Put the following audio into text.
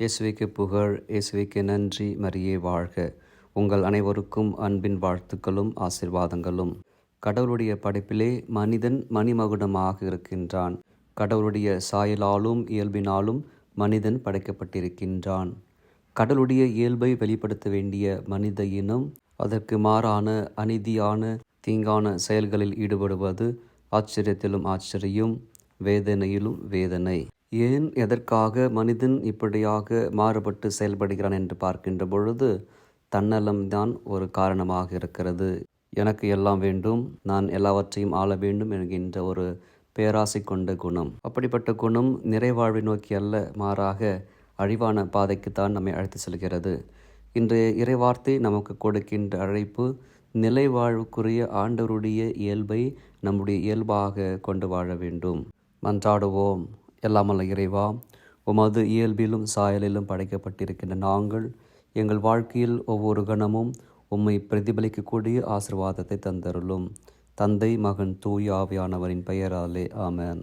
இயேசுவைக்கு புகழ் இயேசுவிக்கு நன்றி மரியே வாழ்க. உங்கள் அனைவருக்கும் அன்பின் வாழ்த்துக்களும் ஆசிர்வாதங்களும். கடவுளுடைய படைப்பிலே மனிதன் மணிமகுடமாக இருக்கின்றான். கடவுளுடைய சாயலாலும் இயல்பினாலும் மனிதன் படைக்கப்பட்டிருக்கின்றான். கடவுளுடைய இயல்பை வெளிப்படுத்த வேண்டிய மனித இனம் அதற்கு மாறான அநீதியான தீங்கான செயல்களில் ஈடுபடுவது ஆச்சரியத்திலும் ஆச்சரியம் வேதனையிலும் வேதனை. ஏன் எதற்காக மனிதன் இப்படியாக மாறுபட்டு செயல்படுகிறான் என்று பார்க்கின்ற பொழுது தன்னலம்தான் ஒரு காரணமாக இருக்கிறது. எனக்கு எல்லாம் வேண்டும் நான் எல்லாவற்றையும் ஆள வேண்டும் என்கின்ற ஒரு பேராசை கொண்ட குணம். அப்படிப்பட்ட குணம் நிறைவாழ்வை நோக்கி அல்ல மாறாக அழிவான பாதைக்குத்தான் நம்மை அழைத்து செல்கிறது. இன்றைய இறைவார்த்தை நமக்கு கொடுக்கின்ற அழைப்பு நிலைவாழ்வுக்குரிய ஆண்டவருடைய இயல்பை நம்முடைய இயல்பாக கொண்டு வாழ வேண்டும். மன்றாடுவோம். எல்லாமல்ல இறைவா உமது இயல்பிலும் சாயலிலும் படைக்கப்பட்டிருக்கின்ற நாங்கள் எங்கள் வாழ்க்கையில் ஒவ்வொரு கணமும் உம்மை பிரதிபலிக்கக்கூடிய ஆசிர்வாதத்தை தந்தருளும். தந்தை மகன் தூய் ஆவியானவரின் பெயராலே ஆமேன்.